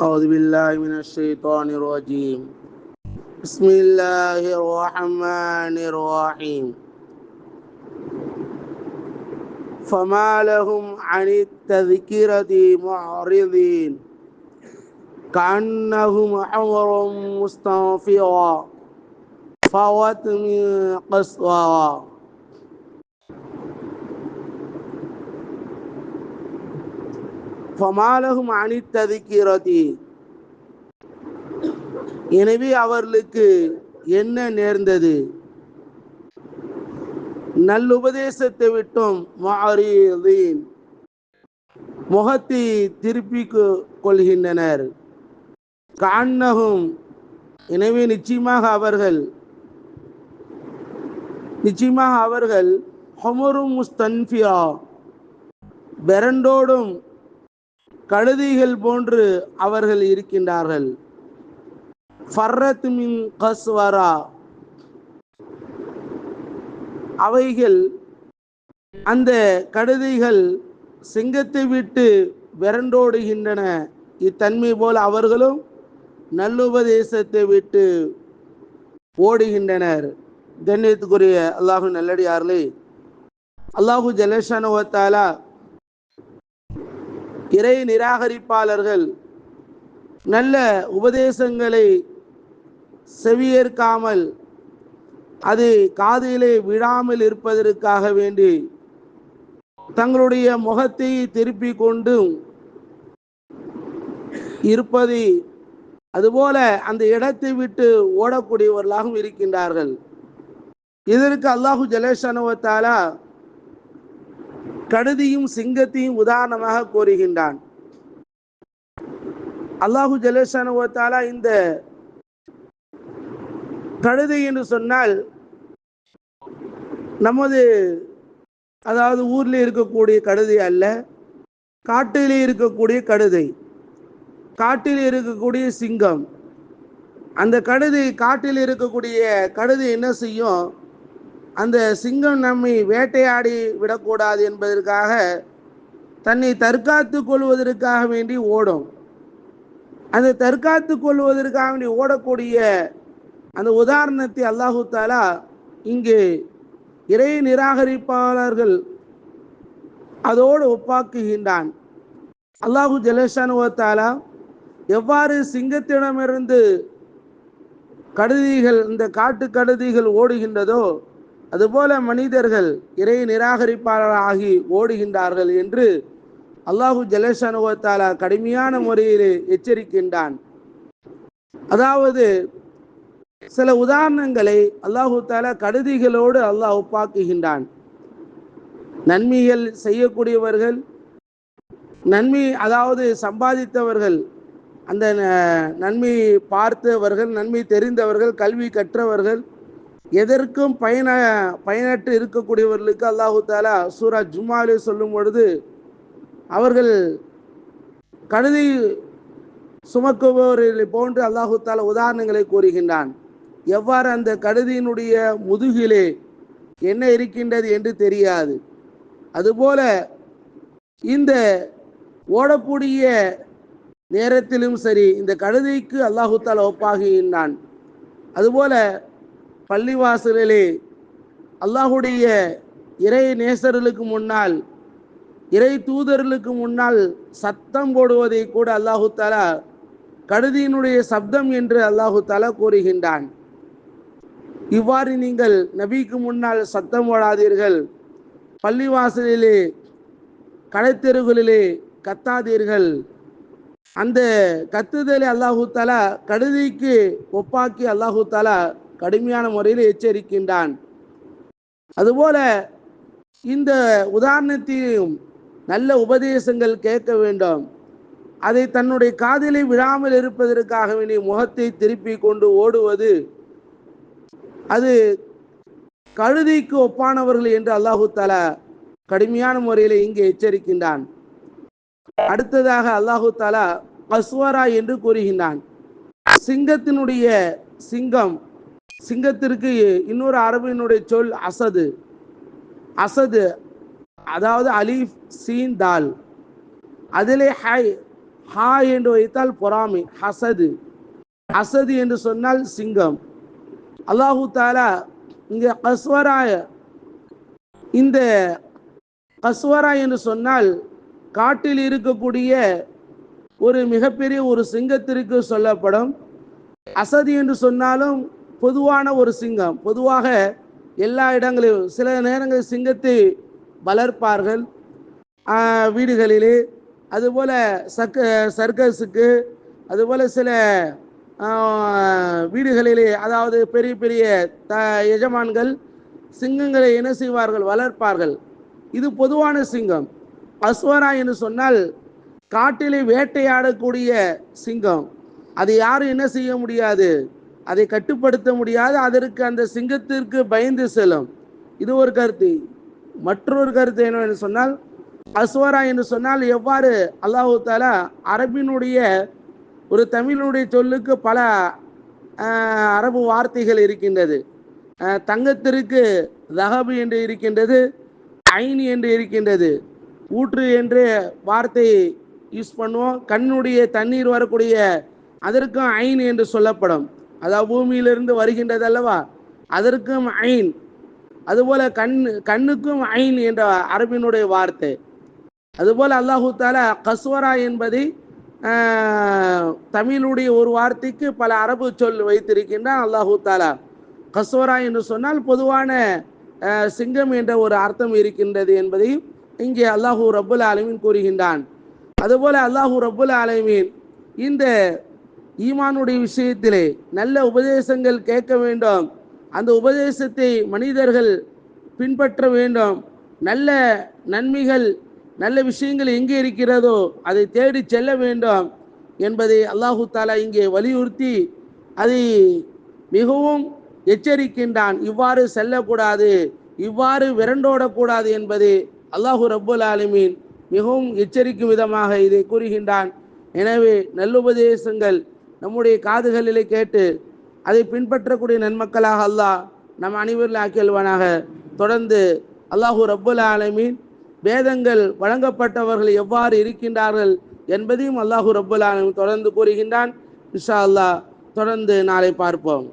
أعوذ بالله من الشيطان الرجيم. بسم الله الرحمن الرحيم. فما لهم عن التذكرة معرضين. كأنهم حمر مستنفرة. فوت من قسوة ஃபமாலகும் அனித்ததிக்கிறதி எனவே அவர்களுக்கு என்ன நேர்ந்தது? நல்லுபதேசத்தை விட்டும் மாறீன் முகத்தை திருப்பி கொள்கின்றனர். காண்ணகும் எனவே நிச்சயமாக அவர்கள் நிச்சயமாக அவர்கள் ஹொமரும் முஸ்தன்ஃபியா பெரண்டோடும் கழுதிகள் போன்று அவர்கள் இருக்கின்றார்கள். ஃபர்ரத் மின் கஸ்வரா. அவைகள் அந்த கழுதைகள் சிங்கத்தை விட்டு விரண்டோடுகின்றன. இத்தன்மை போல் அவர்களும் நல்லுபதேசத்தை விட்டு ஓடுகின்றனர். கண்ணியத்துக்குரிய அல்லாஹு நல்லடியார்களே அல்லாஹு ஜலேஷானுவத்தாலா இறை நிராகரிப்பாளர்கள் நல்ல உபதேசங்களை செவியேற்காமல் அது காதிலே விழாமல் இருப்பதற்காக வேண்டி தங்களுடைய முகத்தை திருப்பி கொண்டு இருப்பது அதுபோல அந்த இடத்தை விட்டு ஓடக்கூடியவர்களாகவும் இருக்கின்றார்கள். இதற்கு அல்லாஹு ஜலேஷனுவத்தாலா கழுதியும் சிங்கத்தையும் உதாரணமாக கோருகின்றான். அல்லாஹு ஜலேஷானுவத்தாலா இந்த கழுதை என்று சொன்னால் நமது அதாவது ஊரில் இருக்கக்கூடிய கழுதை அல்ல காட்டிலே இருக்கக்கூடிய கழுதை காட்டில் இருக்கக்கூடிய சிங்கம். அந்த கழுதை காட்டில் இருக்கக்கூடிய கழுதை என்ன செய்யும்? அந்த சிங்கம் நம்மை வேட்டையாடி விடக்கூடாது என்பதற்காக தன்னை தற்காத்து கொள்வதற்காக வேண்டி ஓடும். அந்த தற்காத்து கொள்வதற்காக வேண்டி ஓடக்கூடிய அந்த உதாரணத்தை அல்லாஹு தாலா இங்கு இறை நிராகரிப்பாளர்கள் அதோடு ஒப்பாக்குகின்றான். அல்லாஹு ஜலேஷானுவத்தாலா எவ்வாறு சிங்கத்திடமிருந்து கடுதிகள் இந்த காட்டு கடுதிகள் ஓடுகின்றதோ அதுபோல மனிதர்கள் இறை நிராகரிப்பாளராகி ஓடுகின்றார்கள் என்று அல்லாஹு ஜலேஷனுவத்தாலா கடுமையான முறையில் எச்சரிக்கின்றான். அதாவது சில உதாரணங்களை அல்லாஹு தாலா கடுதிகளோடு அல்லாஹ் ஒப்பாக்குகின்றான். நன்மைகள் செய்யக்கூடியவர்கள் நன்மை அதாவது சம்பாதித்தவர்கள் அந்த நன்மை பார்த்தவர்கள் நன்மை தெரிந்தவர்கள் கல்வி கற்றவர்கள் எதற்கும் பயன பயனற்று இருக்கக்கூடியவர்களுக்கு அல்லாஹு தாலா சூரா ஜும்மாலே சொல்லும் பொழுது அவர்கள் கழுதி சுமக்குபவர்களை போன்று அல்லாஹு தாலா உதாரணங்களை கூறுகின்றான். எவ்வாறு அந்த கழுதியினுடைய முதுகிலே என்ன இருக்கின்றது என்று தெரியாது. அதுபோல இந்த ஓடக்கூடிய நேரத்திலும் சரி இந்த கழுதைக்கு அல்லாஹு தாலா ஒப்பாகுகின்றான் அதுபோல பள்ளிவாசலிலே அல்லாஹுடைய இறை நேசர்களுக்கு முன்னால் இறை தூதர்களுக்கு முன்னால் சத்தம் போடுவதை கூட அல்லாஹு தாலா கழுதியினுடைய சப்தம் என்று அல்லாஹு தாலா கூறுகின்றான். இவ்வாறு நீங்கள் நபிக்கு முன்னால் சத்தம் போடாதீர்கள். பள்ளிவாசலிலே கடைத்தெருகளிலே கத்தாதீர்கள். அந்த கத்துதலை அல்லாஹு தாலா கழுதிக்கு ஒப்பாக்கி அல்லாஹு தாலா கடுமையான முறையில் எச்சரிக்கின்றான். அதுபோல இந்த உதாரணத்தையும் நல்ல உபதேசங்கள் கேட்க வேண்டும். அதை தன்னுடைய காதலை விழாமல் இருப்பதற்காக வேண்டிய முகத்தை திருப்பி கொண்டு ஓடுவது அது கழுதைக்கு ஒப்பானவர்கள் என்று அல்லாஹு தாலா கடுமையான முறையில் இங்கே எச்சரிக்கின்றான். அடுத்ததாக அல்லாஹு தாலா கஸ்வரா என்று கூறுகின்றான். சிங்கத்தினுடைய சிங்கம் சிங்கத்திற்கு இன்னொரு அரபினுடைய சொல் அசது. அசது அதாவது அலீஃப் சீன் தால். அதிலே ஹை ஹா என்று வைத்தால் பொறாமை ஹசது. அசது என்று சொன்னால் சிங்கம். அல்லாஹு தாலா இங்கே கஸ்வராய இந்த கஸ்வரா என்று சொன்னால் காட்டில் இருக்கக்கூடிய ஒரு மிகப்பெரிய ஒரு சிங்கத்திற்கு சொல்லப்படும். அசதி என்று சொன்னாலும் பொதுவான ஒரு சிங்கம். பொதுவாக எல்லா இடங்களிலும் சில நேரங்களில் சிங்கத்தை வளர்ப்பார்கள். வீடுகளிலே. அதுபோல் சர்க்க சர்க்கஸுக்கு அதுபோல் சில வீடுகளிலே அதாவது பெரிய பெரிய த எஜமான்கள் சிங்கங்களை என்ன செய்வார்கள்? வளர்ப்பார்கள். இது பொதுவான சிங்கம். அஸ்வரா என்று சொன்னால் காட்டிலே வேட்டையாடக்கூடிய சிங்கம். அது யாரும் என்ன செய்ய முடியாது? அதை கட்டுப்படுத்த முடியாது. அதற்கு அந்த சிங்கத்திற்கு பயந்து செல்லும். இது ஒரு கருத்து. மற்றொரு கருத்து என்னவென்று சொன்னால் அஸ்வரா என்று சொன்னால் எவ்வாறு அல்லாஹு தாலா அரபினுடைய ஒரு தமிழுடைய சொல்லுக்கு பல அரபு வார்த்தைகள் இருக்கின்றது. தங்கத்திற்கு ரஹபு என்று இருக்கின்றது ஐனி என்று இருக்கின்றது. ஊற்று என்று வார்த்தை யூஸ் பண்ணுவோம். கண்ணுடைய தண்ணீர் வரக்கூடிய அதற்கும் ஐன் என்று சொல்லப்படும். அதாவது பூமியிலிருந்து வருகின்றது அல்லவா அதற்கும் ஐன் அதுபோல கண் கண்ணுக்கும் ஐன் என்ற அரபினுடைய வார்த்தை. அதுபோல அல்லாஹு தாலா கஸ்வரா என்பதை தமிழுடைய ஒரு வார்த்தைக்கு பல அரபு சொல் வைத்திருக்கின்றான் அல்லாஹு தாலா கஸ்வரா என்று சொன்னால் பொதுவான சிங்கம் என்ற ஒரு அர்த்தம் இருக்கின்றது என்பதையும் இங்கே அல்லாஹூ ரபுல் ஆலமீன் கூறுகின்றான். அதுபோல அல்லாஹூ ரபுல் ஆலமீன் இந்த ஈமானுடைய விஷயத்திலே நல்ல உபதேசங்கள் கேட்க வேண்டும். அந்த உபதேசத்தை மனிதர்கள் பின்பற்ற வேண்டும். நல்ல நன்மைகள் நல்ல விஷயங்கள் எங்கே இருக்கிறதோ அதை தேடி செல்ல வேண்டும் என்பதை அல்லாஹு தாலா இங்கே வலியுறுத்தி அதை மிகவும் எச்சரிக்கின்றான். இவ்வாறு செல்லக்கூடாது இவ்வாறு விரண்டோடக்கூடாது என்பதை அல்லாஹு ரப்புல் ஆலமீன் மிகவும் எச்சரிக்கும் விதமாக இதை கூறுகின்றான். எனவே நல்லுபதேசங்கள் நம்முடைய காதுகளிலே கேட்டு அதை பின்பற்றக்கூடிய நன்மக்களாக அல்லாஹ் நம் அனைவரில் ஆக்கியல்வானாக. தொடர்ந்து அல்லாஹு ரப்புல் ஆலமீன் வேதங்கள் வழங்கப்பட்டவர்கள் எவ்வாறு இருக்கின்றார்கள் என்பதையும் அல்லாஹு ரப்புல் ஆலமின் தொடர்ந்து கூறுகின்றான். இஷா அல்லாஹ் தொடர்ந்து நாளை பார்ப்போம்.